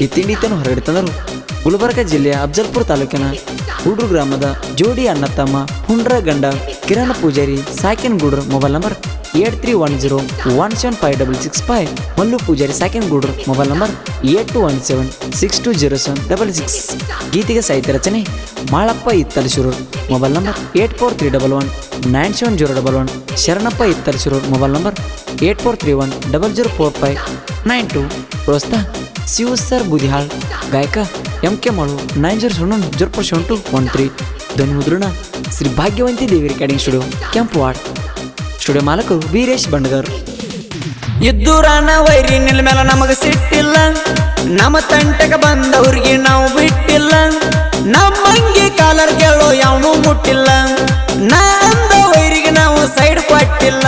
ಈ ತಿಂಡಿ ತನ್ನು ಹೊರಗಡೆ ತಂದರು ಗುಲ್ಬರ್ಗ ಜಿಲ್ಲೆಯ ಅಫ್ಜಲ್ಪುರ ತಾಲೂಕಿನ ಹುಡ್ರು ಗ್ರಾಮದ ಜೋಡಿ ಅಣ್ಣ ತಮ್ಮ ಹುಂಡ್ರ ಗಂಡ ಕಿರಣ್ ಪೂಜಾರಿ ಸಾಕಿನ್ ಗುಡ್ರ mobile number eight three one zero one seven five double six five Mallu Pujari second ಗೂಡ್ರ್ mobile number eight two one seven six two zero seven double six. ಗೀತೆಗೆ ಸಾಹಿತ್ಯ ರಚನೆ Malappa ಇತ್ತಲಶೂರು mobile number eight four three double one nine seven zero double one. Sharanappa ಇತ್ತಲಶೂರು mobile number eight four three one double zero four five nine two. ಪ್ರೋತ್ಸಾಹ Shiva sir Budihal, ಗಾಯಕ M K Malu nine zero seven zero four seven two one three. ಧ್ವನಿ ಮುದ್ರಣ Shri Bhagyavanti Devi recording studio Kempuwad studio ಮಾಲಕರು Veeresh Bandagar. ರಾಣ ವೈರಿ ನಿಲ್ ಮೇಲೆ ನಮಗ ಸಿಟ್ಟಿಲ್ಲ. ನಮ್ಮ ತಂಟೆಗೆ ಬಂದವ್ರಿಗೆ ನಾವು ಬಿಟ್ಟಿಲ್ಲ. ನಮ್ಮಂಗಿ ಕಾಲರ್ ಕೇಳೋ ಯಾವನು ಮುಟ್ಟಿಲ್ಲ. ನಾ ಅಂದ ವೈರಿಗೆ ನಾವು ಸೈಡ್ ಕೊಟ್ಟಿಲ್ಲ.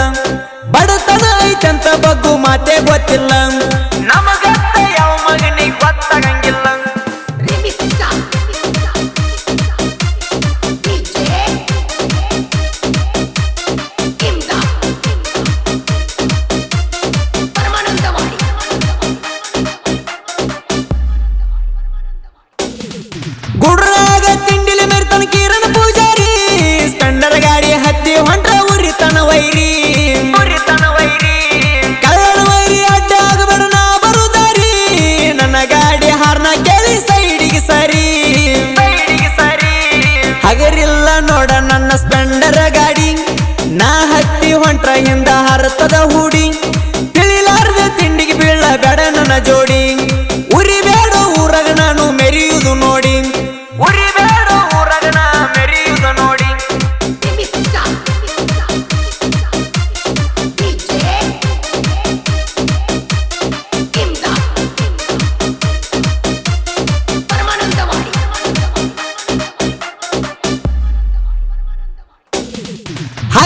ನನ್ನ ಸ್ಪೆಂಡರ್ ಗಾಡಿ, ನಾ ಹತ್ತಿ ಹೊಂಟ್ರ ಹಿಂದ ಹರತದ ಹೂಡಿ. ತಿಳಿಲಾರ್ದ ತಿಂಡಿಗೆ ಬೀಳ ಬೇಡ ನನ್ನ ಜೋಡಿ.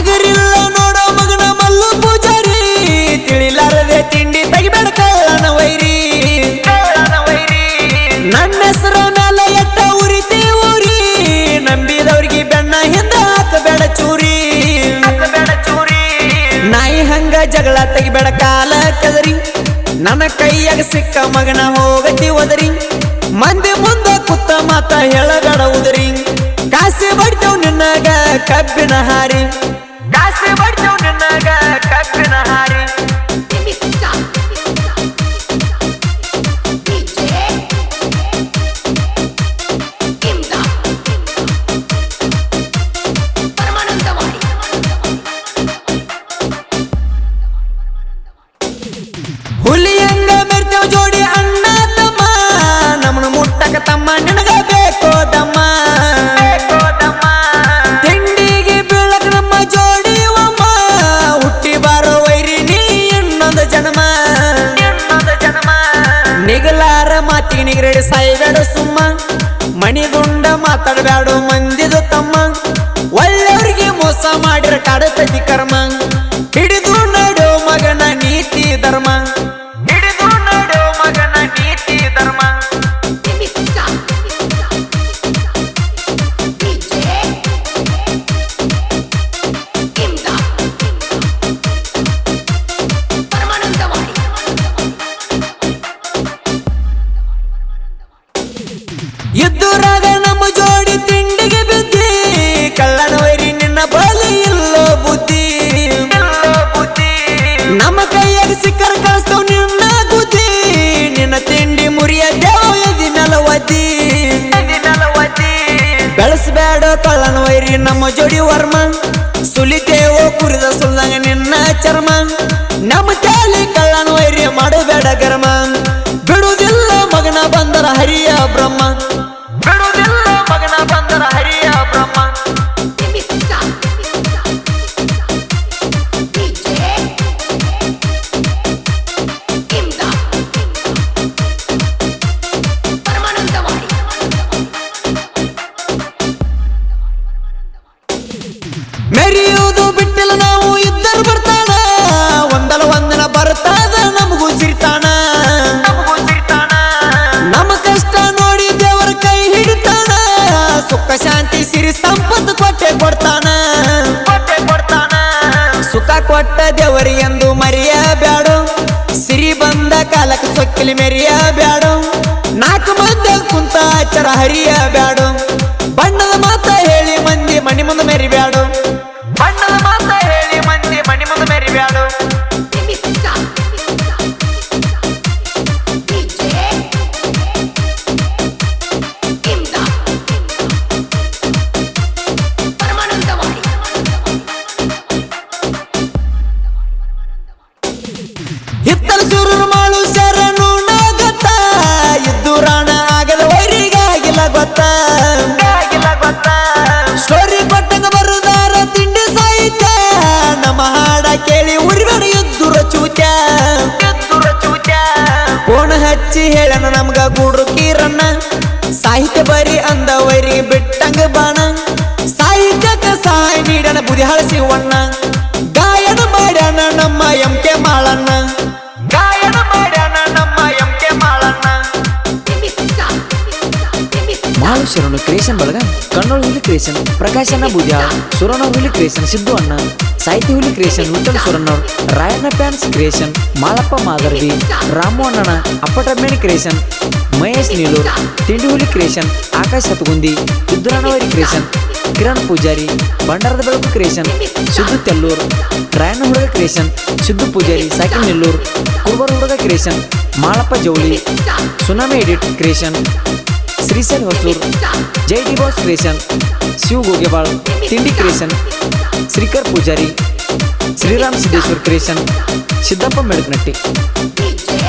ಹಗರಿಲ್ಲ ನೋಡೋ ಮಗನ ಮಲ್ಲು ಪೂಜಾರಿ. ತಿಳಿಲಾರದೆ ತಿಂಡಿ ತೆಗಿಬೇಡ ಕಳ್ಳನ ವೈರಿ. ನನ್ನ ಹೆಸರ ಮೇಲೆ ಎಟ್ಟ ಉರಿತಿ ಊರಿ ನಂಬಿದವ್ರಿಗೆ ಬೆಣ್ಣ ಹಿಂದ ಹಾಕಬೇಡ ಚೂರಿ. ನಾಯಿ ಹಂಗ ಜಗಳ ತೆಗಿಬೇಡ ಕಾಲ ಕದರಿ. ನನ್ನ ಕೈಯಾಗ ಸಿಕ್ಕ ಮಗನ ಹೋಗತಿ ಒದರಿ. ಮಂದಿ ಮುಂದ ಕುತ್ತ ಮಾತ ಹೇಳಗಡ ಉದರಿ. ಕಾಸಿ ಬಡ್ತೇವ್ ನಿನ್ನಾಗ ಕಬ್ಬಿನ ಹಾರಿ. ಹುಲಿಯಂಗ ಮೆರ್ತೇವ್ ಜೋಡಿ ಅಣ್ಣ ತಮ್ಮ ನಮ್ಮನ ಮುಟ್ಟಕ ತಮ್ಮ. ನಿನಗ ಬೇಕೋ ತಮ್ಮ ತಿಂಡಿಗೆ ಬೀಳಕ ನಮ್ಮ ಜೋಡಿ ಒಮ್ಮ ಹುಟ್ಟಿ ಬಾರೋ ವೈರಿ ನೀ ಇನ್ನೊಂದು ಜನ್ಮ. ನಿಗಲಾರ ಮಾತಿಗೆ ನಿಗರೇಡಿ ಸಾಯ್ಬೇಡ ಸುಮ್ಮ. ಮಣಿಗುಂಡ ಮಾತಾಡಬೇಡ ಮಂದಿದು ಎದ್ದುರಾಗ ನಮ್ಮ ಜೋಡಿ ತಿಂಡಿಗೆ ಬಿದ್ದಿ. ಕಳ್ಳನ ವೈರಿ ನಿನ್ನ ಬಲಿ ಇಲ್ಲೋ ಬುದ್ಧಿ. ನಮ್ಮ ಕೈಯಾಗ ಸಿಕ್ಕರ ಕಳಿಸ್ತವ್ ನಿನ್ನ ಗುದ್ದಿ ನಿನ್ನ ತಿಂಡಿ ಮುರಿಯ ದೇವದಿ ನಲವತಿ ಬೆಳೆಸಬೇಡ ಕಳ್ಳನ ವೈರಿ ನಮ್ಮ ಜೋಡಿ ವರ್ಮ. ಸುಲಿತೇವೋ ಕುರಿದ ಸುಲ್ದಂಗ ನಿನ್ನ ಚರ್ಮ. ನಮ್ಮ ತಾಲಿ ಕಳ್ಳನ ವೈರಿ ಮಾಡಬೇಡ ಗರ್ಮ. ಬಿಡುವುದಿಲ್ಲ ಮಗನ ಬಂದರ ಹರಿಯ ಬ್ರಹ್ಮ. ಮೆರೆಯುವುದು ಬಿಟ್ಟಿಲ್ಲ ನಾವು, ಇದ್ದರು ಬರ್ತಾನ. ಒಂದಲ ಒಂದಿನ ಬರ್ತಾದ, ನಮಗೂ ಸಿರ್ತಾನ. ನಮ್ಮ ಕಷ್ಟ ನೋಡಿ ದೇವರ ಕೈ ಹಿಡಿತಾನ. ಸುಖ, ಶಾಂತಿ, ಸಿರಿ, ಸಂಪತ್ತು ಕೊಟ್ಟೆ ಕೊಡ್ತಾನ. ಸುಖ ಕೊಟ್ಟ ದೇವರಿ ಎಂದು ಮರಿಯ ಬ್ಯಾಡು ಸಿರಿ ಬಂದ ಕಾಲಕ್ಕೆ ಸೊಕ್ಕಿಲಿ ಮೆರಿಯ ಬ್ಯಾಡು ಲೆಕ್ಕಾಚಾರ ಹರಿಯ ಬ್ಯಾಡು ಬಣ್ಣದ ಮಾತ ಹೇಳಿ ಮಂದಿ ಮಣಿ ಮುಂದೆ ಮೆರಿಬ್ಯಾಡು. ಹಚ್ಚಿ ಹೇಳಣ ನಮ್ಗ ಗುಡ್ರು ಕೀರಣ್ಣ ಸಾಹಿತ್ಯ ಬರಿ ಅಂದವರಿ ಬಿಟ್ಟಂಗ ಬಾಣ. ಸಾಹಿತ್ಯಕ್ಕ ಸಹಾಯ ನೀಡಣ ಬುದಿ ಹಳಸಿವಣ್ಣ ಕ್ರಿಯೇಷನ್ ಬಳಗ ಕಣ್ಣೋಳು ಹುಲಿ ಕ್ರಿಯೇಷನ್ ಪ್ರಕಾಶ್ ಅಣ್ಣ ಬುದ್ಯಾಳ್ ಸುರಣ ಹುಲಿ ಕ್ರಿಯೇಷನ್ ಸಿದ್ದು ಅಣ್ಣ ಸಾಹಿತ್ಯ ಹುಲಿ creation Vithal ಸುರಣ್ಣವ್ರು Rayanna fans creation Malappa ಮಾದರ್ವಿ Ramu ಅಣ್ಣನ ಅಪ್ಪಟಮ್ಮೇಣಿ ಕ್ರಿಯೇಷನ್ ಮಹೇಶ್ ನೀಲೂರ್ ತಿಂಡಿ ಹುಲಿ ಕ್ರಿಯೇಷನ್ ಆಕಾಶ್ ಹತಗುಂದಿ ಸಿದ್ದರಾಣವರಿ ಕ್ರಿಯೇಷನ್ ಕಿರಣ್ ಪೂಜಾರಿ ಭಂಡಾರದ ಬೆಳಕು ಕ್ರಿಯೇಷನ್ ಸಿದ್ದು ತೆಲ್ಲೂರ್ ರಾಯಣ್ಣ ಹುಡುಗ ಕ್ರಿಯೇಷನ್ ಸಿದ್ದು ಪೂಜಾರಿ ಸಾಕಿನ್ ನೆಲ್ಲೂರ್ ಕುರುಬರ್ ಹುಡುಗ creation Malappa Jouli tsunami edit creation శ్రీశన్ Hosur జైడివాస్ క్రియేషన్ శివ్ గోగేవాల్ తిండి క్రియేషన్ శ్రీకర్ పూజారి శ్రీరామ్ సిద్ధేశ్వర్ క్రియేషన్ సిద్ధప్ప మెడుకునట్టి